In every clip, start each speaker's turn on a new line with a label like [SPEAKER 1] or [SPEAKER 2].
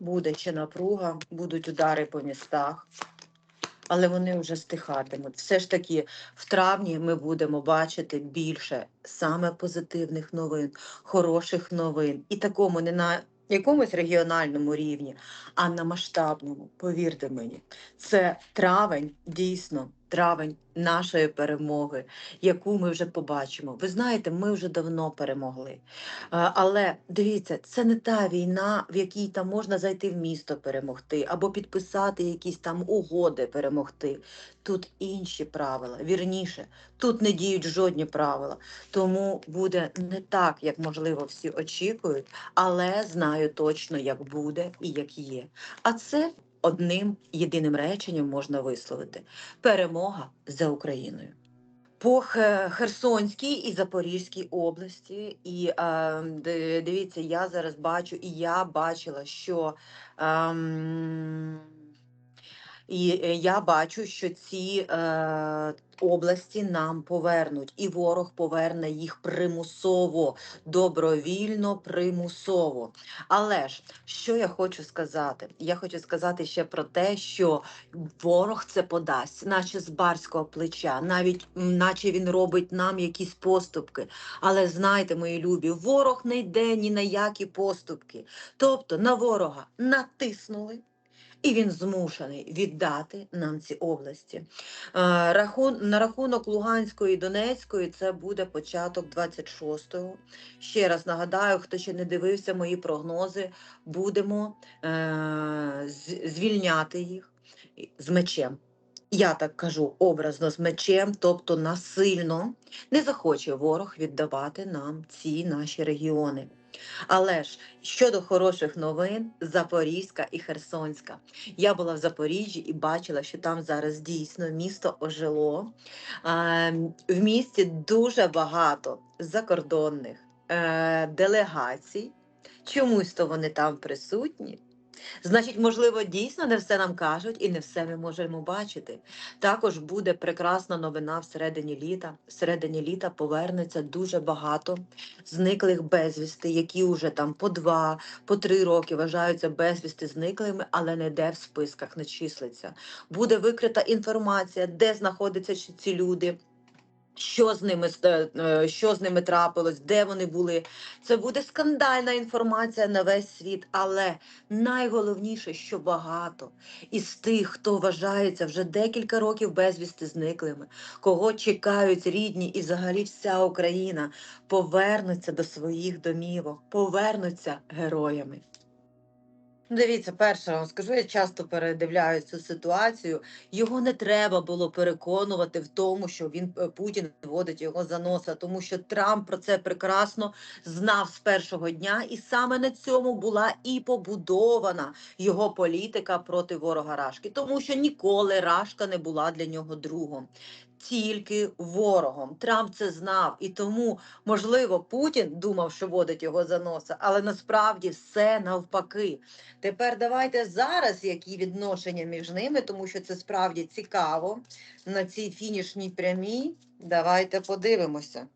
[SPEAKER 1] буде ще напруга, будуть удари по містах, але вони вже стихатимуть. Все ж таки, в травні ми будемо бачити більше саме позитивних новин, хороших новин. І такому не на якомусь регіональному рівні, а на масштабному. Повірте мені, це травень, дійсно, травень нашої перемоги, яку ми вже побачимо. Ви знаєте, ми вже давно перемогли. Але дивіться, це не та війна, в якій там можна зайти в місто перемогти, або підписати якісь там угоди перемогти. Тут інші правила. Вірніше, тут не діють жодні правила. Тому буде не так, як можливо всі очікують, але знаю точно, як буде і як є. А це одним єдиним реченням можна висловити: перемога за Україною. По Херсонській і Запорізькій області, і е, дивіться, я зараз бачу, і я бачила, що ем, і е, я бачу, що ці е, області нам повернуть, і ворог поверне їх примусово, добровільно, примусово. Але ж що я хочу сказати? Я хочу сказати ще про те, що ворог це подасть, наче з барського плеча, навіть наче він робить нам якісь поступки. Але знайте, мої любі, ворог не йде ні на які поступки. Тобто на ворога натиснули. І він змушений віддати нам ці області. Е, на рахунок Луганської і Донецької це буде початок 26-го. Ще раз нагадаю, хто ще не дивився мої прогнози, будемо е, звільняти їх з мечем. Я так кажу образно з мечем, тобто насильно не захоче ворог віддавати нам ці наші регіони. Але ж щодо хороших новин, Запорізька і Херсонська. Я була в Запоріжжі і бачила, що там зараз дійсно місто ожило. В місті дуже багато закордонних е, делегацій. Чомусь то вони там присутні. Значить, можливо, дійсно не все нам кажуть і не все ми можемо бачити. Також буде прекрасна новина всередині літа. Всередині літа повернеться дуже багато зниклих безвісти, які вже там по два, по три роки вважаються безвісти зниклими, але не де в списках не числиться. Буде викрита інформація, де знаходяться ці- люди. Що з ними е, що з ними трапилось, де вони були? Це буде скандальна інформація на весь світ. Але найголовніше, що багато із тих, хто вважається вже декілька років безвісти зниклими, кого чекають рідні і взагалі вся Україна, повернуться до своїх домівок, повернуться героями. Дивіться, перше вам скажу, я часто передивляю цю ситуацію. Його не треба було переконувати в тому, що він е, Путін водить його за носа, тому що Трамп про це прекрасно знав з першого дня, і саме на цьому була і побудована його політика проти ворога Рашки, тому що ніколи Рашка не була для нього другом. Тільки ворогом Трамп це знав, і тому можливо Путін думав, що водить його за носа, але насправді все навпаки. Тепер давайте зараз які відношення між ними, тому що це справді цікаво на цій фінішній прямій. Давайте подивимося.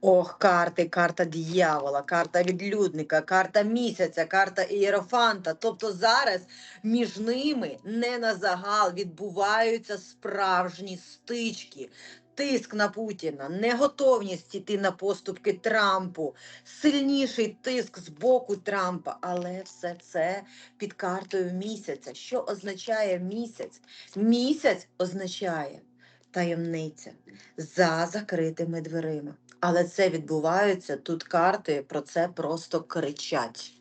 [SPEAKER 1] Ох, карти, карта дьявола, карта відлюдника, карта місяця, карта ієрофанта. Тобто зараз між ними не на загал відбуваються справжні стички. Тиск на Путіна, неготовність іти на поступки Трампу, сильніший тиск з боку Трампа, але все це під картою місяця. Що означає місяць? Місяць означає таємниця за закритими дверима. Але це відбувається тут карти про це просто кричать.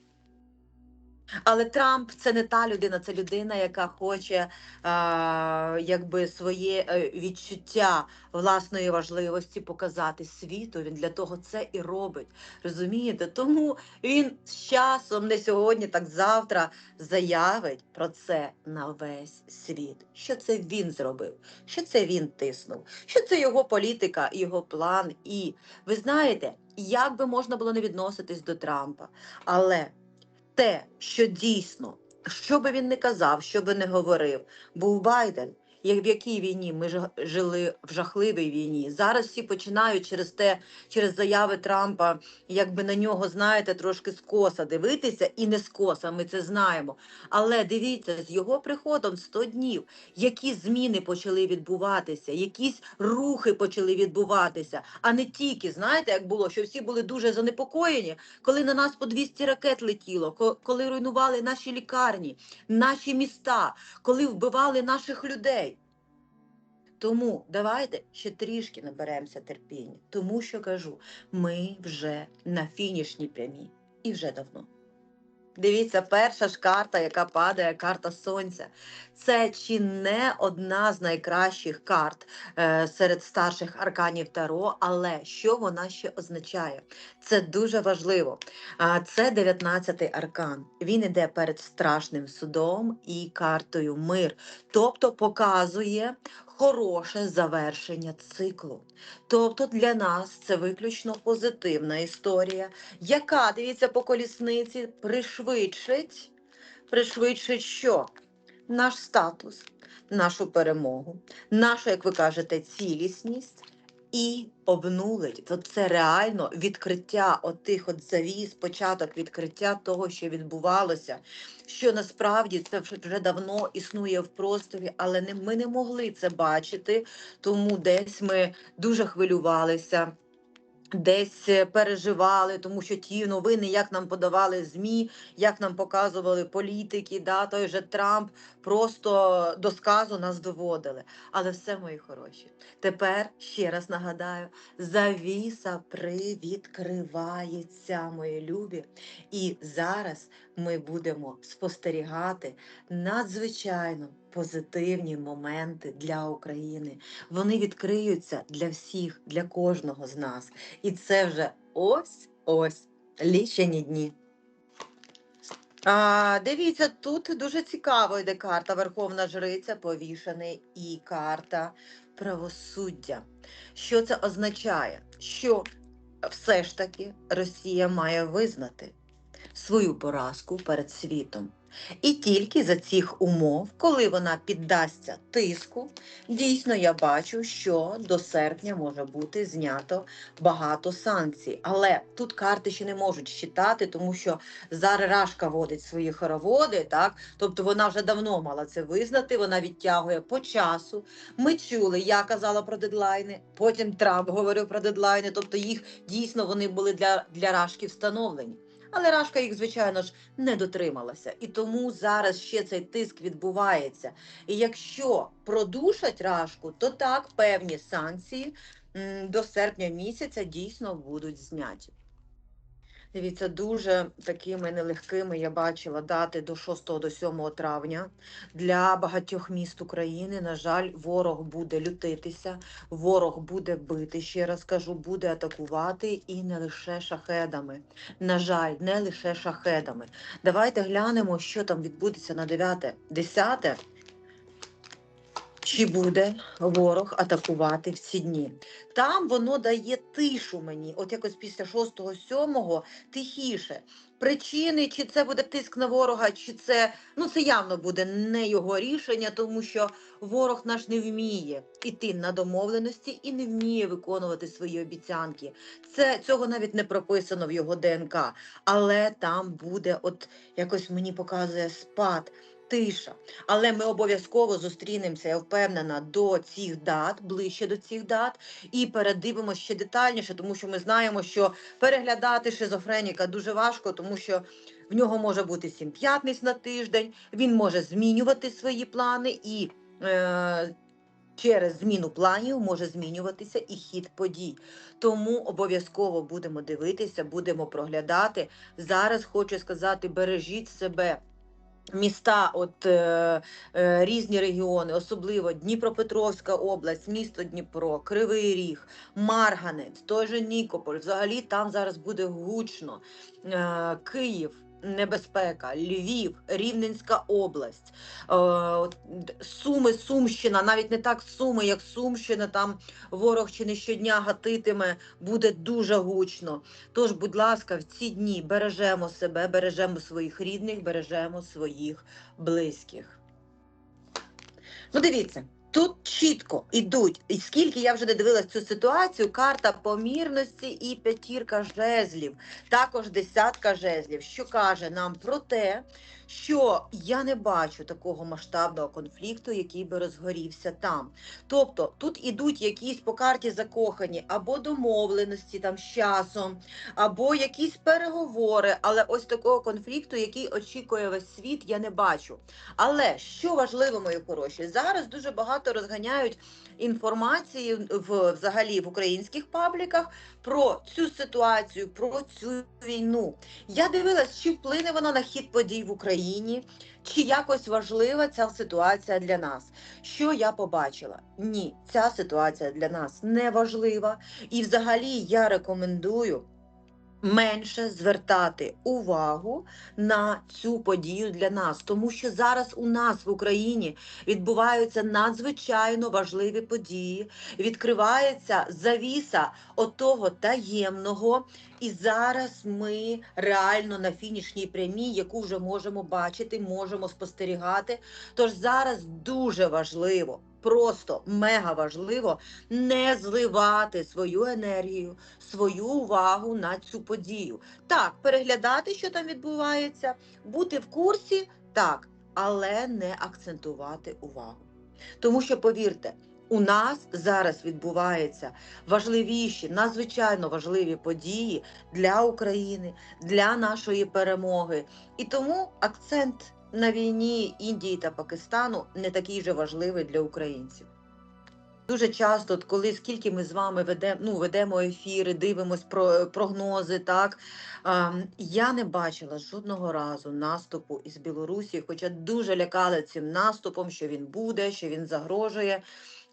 [SPEAKER 1] Але Трамп це не та людина, це людина, яка хоче а, якби своє е, відчуття власної важливості показати світу. Він для того це і робить. Розумієте? Тому він з часом, не сьогодні, так завтра заявить про це на весь світ. Що це він зробив? Що це він тиснув? Що це його політика, його план? І ви знаєте, як би можна було не відноситись до Трампа, але те, що дійсно, що би він не казав, що би не говорив, був Байден. Як в якій війні ми ж жили в жахливій війні. Зараз всі починають через те, через заяви Трампа, якби на нього, знаєте, трошки скоса дивитися, і не скоса, ми це знаємо. Але дивіться, з його приходом 100 днів, які зміни почали відбуватися, якісь рухи почали відбуватися, а не тільки, знаєте, як було, що всі були дуже занепокоєні, коли на нас по 200 ракет летіло, ко- коли руйнували наші лікарні, наші міста, коли вбивали наших людей. Тому давайте ще трішки наберемося терпіння, тому що кажу, ми вже на фінішній прямій і вже давно. Дивіться, перша ж карта, яка падає, карта сонця. Це чи не одна з найкращих карт е, серед старших арканів Таро, але що вона ще означає? Це дуже важливо. А це 19-й аркан. Він іде перед страшним судом і картою мир, тобто показує хороше завершення циклу. Тобто для нас це виключно позитивна історія, яка, дивіться, по колісниці пришвидшить, пришвидшить що? Наш статус, нашу перемогу, нашу, як ви кажете, цілісність і обнулить. От це реально відкриття отих от завіс, початок відкриття того, що відбувалося, що насправді це вже вже давно існує в просторі, але не, ми не могли це бачити, тому десь ми дуже хвилювалися. Десь е, переживали, тому що ті новини, як нам подавали ЗМІ, як нам показували політики, да, той же Трамп просто до сказу нас доводили. Але все, мої хороші. Тепер ще раз нагадаю: завіса привідкривається, мої любі. І зараз ми будемо спостерігати надзвичайно позитивні моменти для України. Вони відкриються для всіх, для кожного з нас. І це вже ось ось лічені дні. А, дивіться, тут дуже цікаво йде карта Верховна Жриця, повішений, і карта правосуддя. Що це означає? Що все ж таки Росія має визнати свою поразку перед світом. І тільки за цих умов, коли вона піддасться тиску, дійсно я бачу, що до серпня може бути знято багато санкцій. Але тут карти ще не можуть щитати, тому що зараз Рашка водить свої хороводи, так тобто вона вже давно мала це визнати. Вона відтягує по часу. Ми чули, я казала про дедлайни. Потім Трамп говорив про дедлайни. Тобто їх дійсно вони були для, для Рашки встановлені. Але Рашка їх, звичайно ж, не дотрималася. І тому зараз ще цей тиск відбувається. І якщо продушать Рашку, то так певні санкції до серпня місяця дійсно будуть зняті. Дивіться, дуже такими нелегкими я бачила дати до 6 до 7 травня. Для багатьох міст України, на жаль, ворог буде лютитися, ворог буде бити, ще раз кажу, буде атакувати і не лише шахедами. На жаль, не лише шахедами. Давайте глянемо, що там відбудеться на 9, 10. Чи буде ворог атакувати в ці дні? Там воно дає тишу мені, от якось після 6-7 тихіше. Причини, чи це буде тиск на ворога, чи це ну це явно буде не його рішення, тому що ворог наш не вміє іти на домовленості і не вміє виконувати свої обіцянки. Це цього навіть не прописано в його ДНК, але там буде, от якось мені показує спад. Тиша, але ми обов'язково зустрінемося, я впевнена, до цих дат, ближче до цих дат, і передивимося ще детальніше, тому що ми знаємо, що переглядати шизофреніка дуже важко, тому що в нього може бути сім п'ятниць на тиждень, він може змінювати свої плани і. Е- Через зміну планів може змінюватися і хід подій. Тому обов'язково будемо дивитися, будемо проглядати. Зараз хочу сказати: бережіть себе. Міста, от е, е, різні регіони, особливо Дніпропетровська область, місто Дніпро, Кривий Ріг, Марганець, той же Нікополь. Взагалі там зараз буде гучно. Е, Київ. Небезпека, Львів, Рівненська область, е, Суми, Сумщина, навіть не так Суми, як Сумщина, там ворог чи не щодня гатитиме, буде дуже гучно. Тож, будь ласка, в ці дні бережемо себе, бережемо своїх рідних, бережемо своїх близьких. Ну, дивіться, Тут чітко йдуть, і скільки я вже не дивилась цю ситуацію, карта помірності і п'ятірка жезлів, також десятка жезлів, що каже нам про те, що я не бачу такого масштабного конфлікту, який би розгорівся там. Тобто тут ідуть якісь по карті закохані або домовленості там з часом, або якісь переговори, але ось такого конфлікту, який очікує весь світ, я не бачу. Але що важливо, мої хороші, зараз дуже багато розганяють інформації в взагалі в українських пабліках про цю ситуацію, про цю війну. Я дивилась, чи вплине вона на хід подій в Україні, чи якось важлива ця ситуація для нас. Що я побачила? Ні, ця ситуація для нас не важлива. І взагалі я рекомендую менше звертати увагу на цю подію для нас, тому що зараз у нас в Україні відбуваються надзвичайно важливі події, відкривається завіса отого таємного. І зараз ми реально на фінішній прямій, яку вже можемо бачити, можемо спостерігати. Тож зараз дуже важливо, просто мега важливо не зливати свою енергію, свою увагу на цю подію. Так, переглядати, що там відбувається, бути в курсі, так, але не акцентувати увагу. Тому що, повірте, у нас зараз відбуваються важливіші, надзвичайно важливі події для України, для нашої перемоги. І тому акцент на війні Індії та Пакистану не такий же важливий для українців. Дуже часто, коли скільки ми з вами ведемо, ну, ведемо ефіри, дивимось про прогнози, так а, я не бачила жодного разу наступу із Білорусі, хоча дуже лякали цим наступом, що він буде, що він загрожує.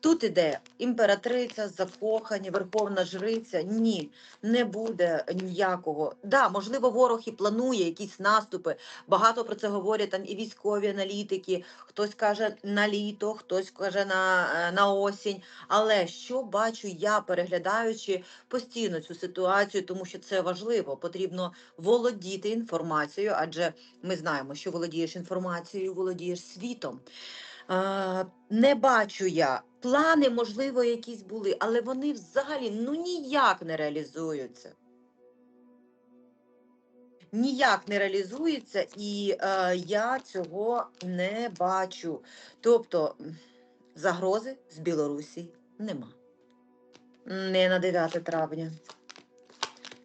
[SPEAKER 1] Тут іде імператриця, закохані, верховна жриця. Ні, не буде ніякого. Да, можливо, ворог і планує якісь наступи. Багато про це говорять там і військові аналітики. Хтось каже на літо, хтось каже на, е, на осінь. Але що бачу я, переглядаючи постійно цю ситуацію, тому що це важливо. Потрібно володіти інформацією, адже ми знаємо, що володієш інформацією, володієш світом. Не бачу я. Плани, можливо, якісь були, але вони взагалі ну ніяк не реалізуються. Ніяк не реалізується, і е, я цього не бачу. Тобто загрози з Білорусі нема. Не на 9 травня.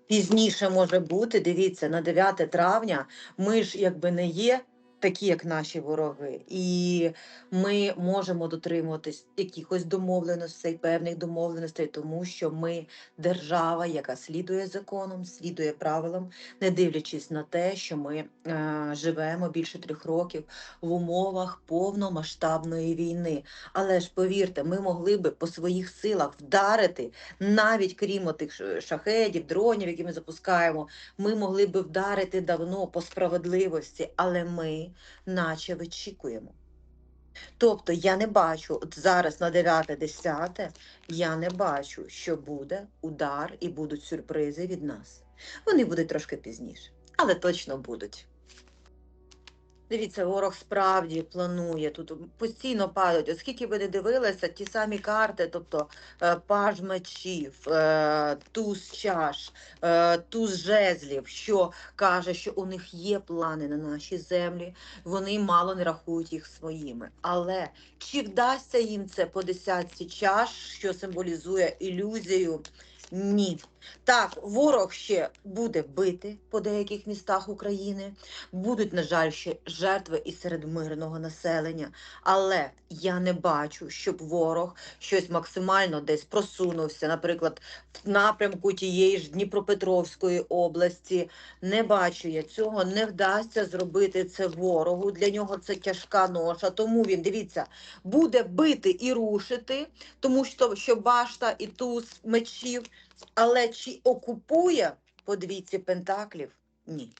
[SPEAKER 1] Пізніше може бути, дивіться, на 9 травня ми ж якби не є такі, як наші вороги, і ми можемо дотримуватись якихось домовленостей, певних домовленостей, тому що ми держава, яка слідує законам, слідує правилам, не дивлячись на те, що ми е, живемо більше трьох років в умовах повномасштабної війни. Але ж повірте, ми могли би по своїх силах вдарити, навіть крім тих шахедів, дронів, які ми запускаємо, ми могли би вдарити давно по справедливості, але ми наче вичікуємо. Тобто я не бачу, от зараз на 9-10, я не бачу, що буде удар і будуть сюрпризи від нас. Вони будуть трошки пізніше, але точно будуть. Дивіться, ворог справді планує тут постійно падають. Оскільки ви не дивилися, ті самі карти, тобто е, паж мечів, е, туз чаш, е, туз жезлів, що каже, що у них є плани на наші землі, вони мало не рахують їх своїми. Але чи вдасться їм це по десятці чаш, що символізує ілюзію? Ні. Так, ворог ще буде бити по деяких містах України. Будуть, на жаль, ще жертви і серед мирного населення. Але я не бачу, щоб ворог щось максимально десь просунувся, наприклад, в напрямку тієї ж Дніпропетровської області. Не бачу я цього, не вдасться зробити це ворогу. Для нього це тяжка ноша. Тому він, дивіться, буде бити і рушити, тому що, що башта і туз мечів. Але чи окупує по двійці пентаклів? Ні.